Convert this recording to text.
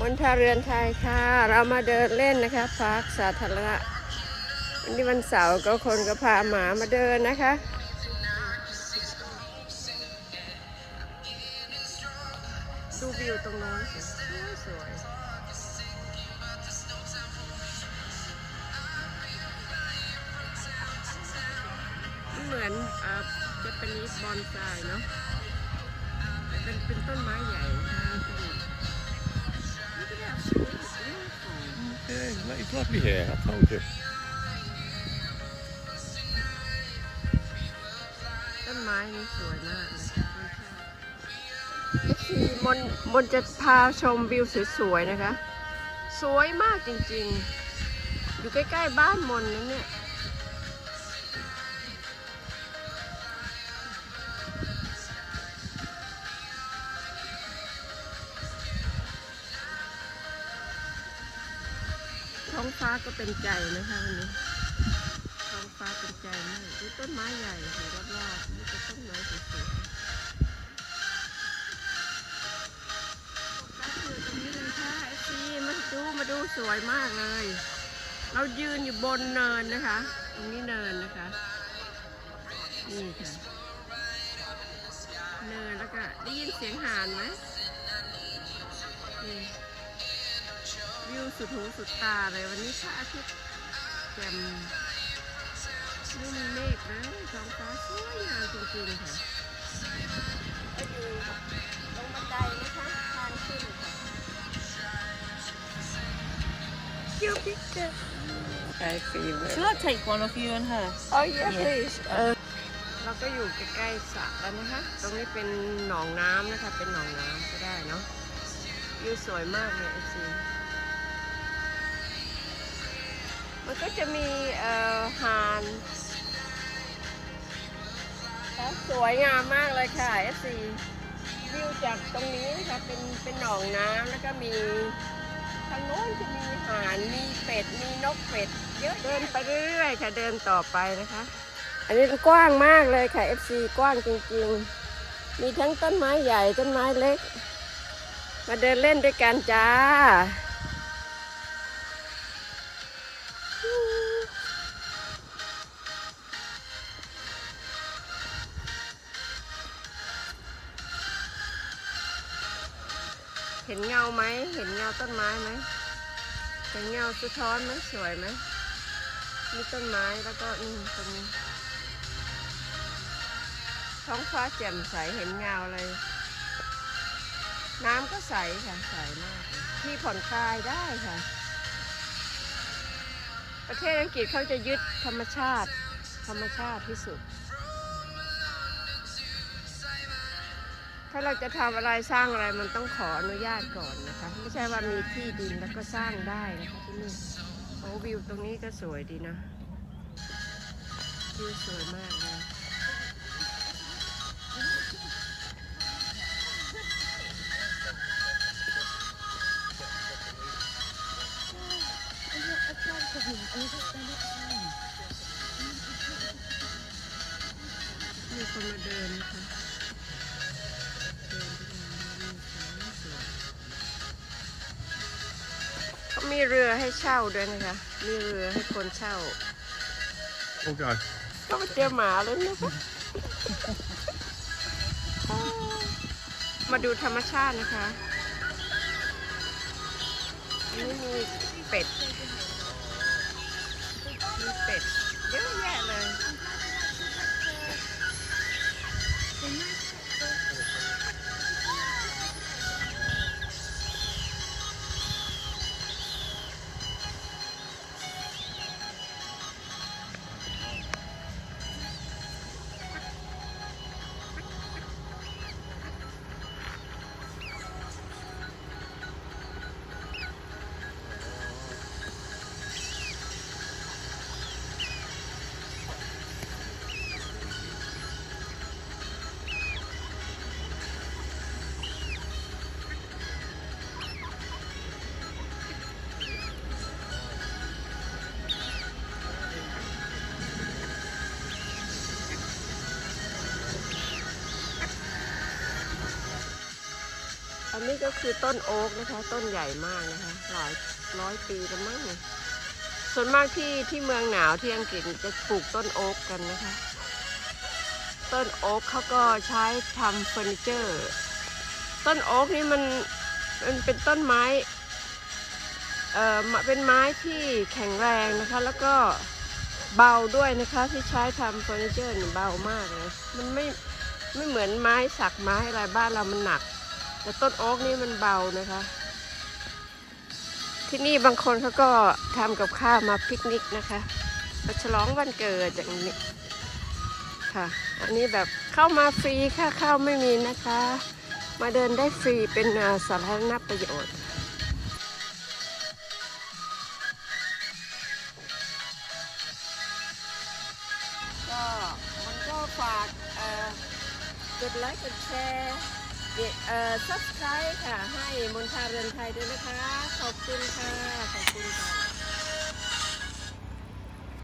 บนทาเรือนไทยค่ะ เรามาเดินเล่นนะคะพาร์คสาธารณะวันนี้วันเสาร์ก็คนก็พาหมามาเดินนะคะ ดูวิวตรงโน้นสวยเหมือนเอ่อจะเป็นนิสบอนไซเนาะเป็นเป็นต้นไม้ใหญ่ Okay, let me here, I told you. ต้นไม้นี่สวยมากเอฟซีมนมนจะพาชมวิวสวยๆนะคะ สวยมากจริงๆ อยู่ใกล้ๆบ้านมนนะเนี่ย ท้องฟ้าก็เป็นใจนะคะวันนี้ท้องฟ้าเป็นใจมากดูต้นไม้ใหญ่ค่ะรอบๆนี่ก็ต้นไม้สวยๆโฟกัสอยู่ตรงนี้เลยค่ะเอฟซีมาดูมาดูสวยมากเลย เรายืนอยู่บนเนินนะคะ ตรงนี้เนินนะคะนี่ค่ะเนินแล้วก็ได้ยินเสียงห่านไหมนี่ สุดหูสุดตาเลยวันนี้พระอาทิตย์แจ่มไม่มีเมฆนะท้องฟ้าสวยงามจริงๆค่ะก็อยู่ตรงบันไดนะคะทางขึ้นค่ะยูพิกเกอร์ I feel it Shall I take one of you and her? Oh yeah please เออเราก็อยู่ใกล้ๆสระแล้วนะคะ ตรงนี้เป็นหนองน้ำนะคะ เป็นหนองน้ำก็ได้เนาะวิวสวยมากเลยไอซี มันก็จะมีเอ่อหานค่ะสวยงามมากเลยค่ะเอซีวิวจากตรงนี้นะคะเป็นเป็นหนองน้ำแล้วก็มีทางโน้นจะมีหานมีเป็ดมีนกเป็ด เยอะเดินไปเรื่อยๆค่ะเดินต่อไปนะคะ อันนี้กว้างมากเลยค่ะ FC กว้างจริงๆ มีทั้งต้นไม้ใหญ่ต้นไม้เล็ก มาเดินเล่นด้วยกันจ้า เห็นเงาไหม เห็นเงาต้นไม้ไหมเห็นเงาสะท้อนไหมสวยไหมมีต้นไม้แล้วก็นี่ตรงนี้ ท้องฟ้าแจ่มใสเห็นเงาเลย น้ำก็ใสค่ะใสมาก ที่ผ่อนคลายได้ค่ะ ประเทศอังกฤษเขาจะยึดธรรมชาติ ธรรมชาติที่สุดาเราจะทำอะไรสร้างอะไรมันต้องขออนุญาตก่อนนะคะ ไม่ใช่ว่ามีที่ดินแล้วก็สร้างได้นะคะที่นี่โอ้วิวตรงนี้ก็สวยดีนะวิวสวยมากเลยมีคนมาเดินนะคะ มีเรือให้เช่าด้วยนะคะ มีเรือให้คนเช่า We'll go. ก็มาเจอหมาเลยนะคะมาดูธรรมชาตินะคะอันนี้มีเป็ด มีเป็ดเยอะแยะเลย นี่ก็คือต้นโอ๊กนะคะ ต้นใหญ่มากนะคะ หลายร้อยปีแล้วมั้งส่วนมากที่ที่เมืองหนาวที่อังกฤษจะปลูกต้นโอ๊กกันนะคะ ต้นโอ๊กเขาก็ใช้ทำเฟอร์นิเจอร์ ต้นโอ๊กนี่มันมันเป็นต้นไม้เอ่อเป็นไม้ที่แข็งแรงนะคะ แล้วก็เบาด้วยนะคะที่ใช้ทำเฟอร์นิเจอร์เบามากเลยมันไม่ไม่เหมือนไม้สักไม้อะไรบ้านเรามันหนัก แต่ต้นโอ๊กนี่มันเบานะคะ ที่นี่บางคนเขาก็ทำกับข้าวมาปิกนิกนะคะมาฉลองวันเกิดอย่างนี้ค่ะ อันนี้แบบเข้ามาฟรีค่าเข้าไม่มีนะคะ มาเดินได้ฟรีเป็นอ่าสาธารณประโยชน์ก็มันก็ฝากเอ่อกดไลค์กดแชร์ เอ่อ subscribe ค่ะ ให้มนคาเรือนไทยด้วยนะคะ ขอบคุณค่ะ ขอบคุณค่ะ